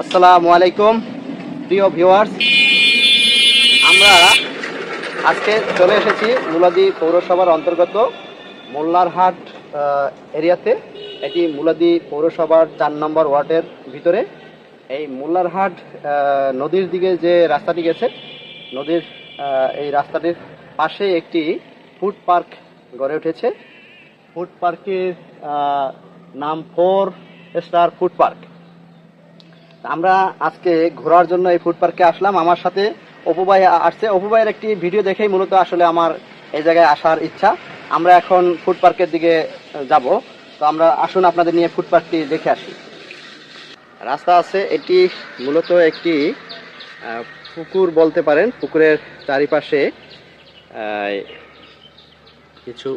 আসসালামু আলাইকুম, প্রিয় ভিউয়ার্স। আমরা আজকে চলে এসেছি মুলাদি পৌরসভার অন্তর্গত মোল্লারহাট এরিয়াতে। এটি মুলাদি পৌরসভার চার নম্বর ওয়ার্ডের ভিতরে। এই মোল্লারহাট নদীর দিকে যে রাস্তাটি গেছে, নদীর এই রাস্তাটির পাশে একটি ফুড পার্ক গড়ে উঠেছে। ফুড পার্কের নাম ফোর স্টার ফুড পার্ক। আমরা আজকে ঘোরার জন্য এই ফুড পার্কে আসলাম। আমার সাথে অপু ভাই আসছে। অপু ভাইয়ের একটি ভিডিও দেখেই মূলত আসলে আমার এই জায়গায় আসার ইচ্ছা। আমরা এখন ফুড পার্কের দিকে যাব। তো আমরা আসুন আপনাদের নিয়ে ফুড পার্কটি দেখে আসি। রাস্তা আছে, এটি মূলত একটি পুকুর বলতে পারেন। পুকুরের চারিপাশে কিছু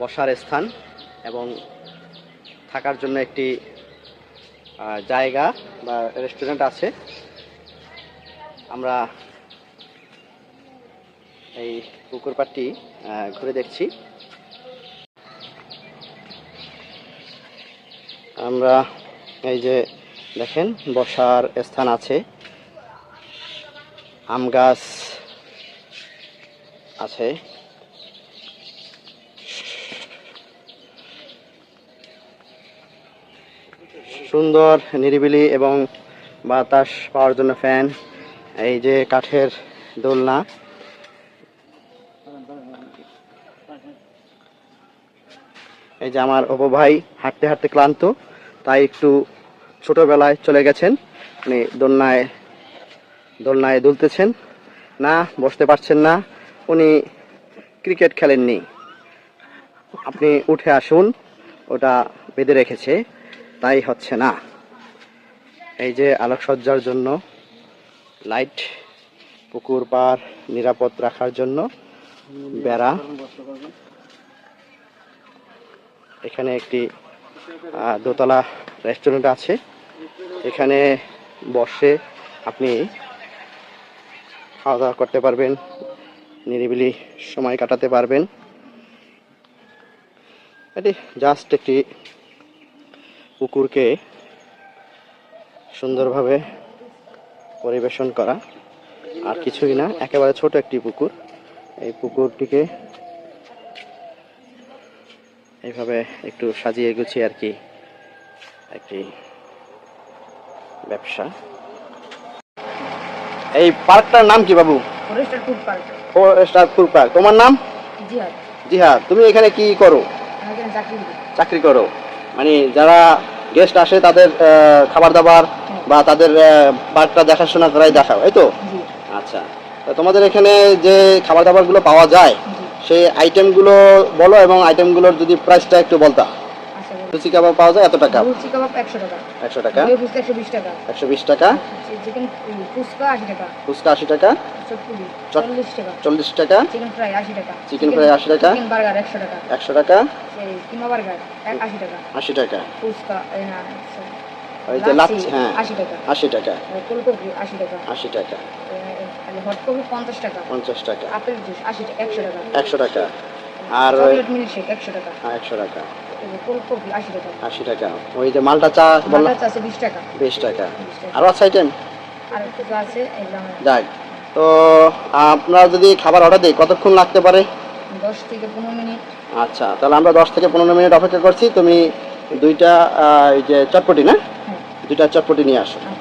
বসার স্থান এবং থাকার জন্য একটি জায়গা বা রেস্টুরেন্ট আছে। আমরা এই পুকুর পাড়টি ঘুরে দেখছি। আমরা এই যে দেখেন, বসার স্থান আছে। আম গাছ আছে। সুন্দর, নিরিবিলি এবং বাতাস পাওয়ার জন্য ফ্যান এই যে কাঠের দোলনা। এই যে আমার অপু ভাই হাঁটতে হাঁটতে ক্লান্ত, তাই একটু ছোটবেলায় চলে গেছেন। উনি দোলনায় দোলনায় দুলতেছেন। না, বসতে পারছেন না। উনি ক্রিকেট খেলেননি। আপনি উঠে আসুন, ওটা বেঁধে রেখেছে। তাই হচ্ছে না। এই যে আলোকসজ্জার জন্য, লাইট, পুকুর পার নিরাপদ রাখার জন্য বেড়া। এখানে একটি দোতলা রেস্টুরেন্ট আছে। এখানে বসে আপনি খাওয়া দাওয়া করতে পারবেন, নিরিবিলি সময় কাটাতে পারবেন। এটি জাস্ট একটি পুকুরকে সুন্দরভাবে পরিবেশন করা। আর কিছুই না একেবারে ছোট একটি পুকুর। এই পুকুরটিকে এইভাবে একটু সাজিয়ে গুছিয়ে আর কি একটি ব্যবসা। এই পার্কটার নাম কি বাবু? পার্ক। তোমার নাম? জিহাদ। জিহাদ। তুমি এখানে কি করি। চাকরি করো। মানে যারা গেস্ট আসে তাদের খাবার দাবার বা তাদের পার্কটা দেখাশোনা করাই দেখাও এই তো? আচ্ছা তো তোমাদের এখানে যে খাবার দাবারগুলো পাওয়া যায় সেই আইটেমগুলো বলো এবং আইটেমগুলোর যদি প্রাইসটা একটু বলতা। লুচি কাবাব পাওয়া যায় এত টাকা লুচি কাবাব একশো টাকা একশো টাকা দই ফুচকা একশো বিশ টাকা একশো বিশ টাকা চিকেন ফুচকা আশি টাকা ফুচকা আশি টাকা চটপুরি চট- চল্লিশ টাকা চল্লিশ টাকা চিকেন ফ্রাই আশি টাকা চিকেন ফ্রাই আশি টাকা চিকেন বার্গার একশো টাকা একশো টাকা সেই কিমা বার্গার এক আশি টাকা আশি টাকা ফুচকা এই ওই যে লাচ্ছি, হ্যাঁ আশি টাকা আশি টাকা ফুলকপি আশি টাকা আশি টাকা হট কপি পঞ্চাশ টাকা পঞ্চাশ টাকা আপেল জুস আশি টাকা একশো টাকা একশো টাকা আর চকলেট মিল্কশেক একশো টাকা হ্যাঁ, একশো টাকা এই যে ফুলকপি আশি টাকা? ওই যে মালটা চা বললাম চা আছে বিশ টাকা। বিশ টাকা। আরও আছে আইটেম যাক। তো আপনারা যদি খাবার অর্ডার দিই কতক্ষণ লাগতে পারে? দশ থেকে পনেরো মিনিট। আচ্ছা তাহলে আমরা দশ থেকে পনেরো মিনিট অপেক্ষা করছি। তুমি দুইটা এই যে চটপটি না? হ্যাঁ। দুইটা চটপটি নিয়ে আসো। আচ্ছা।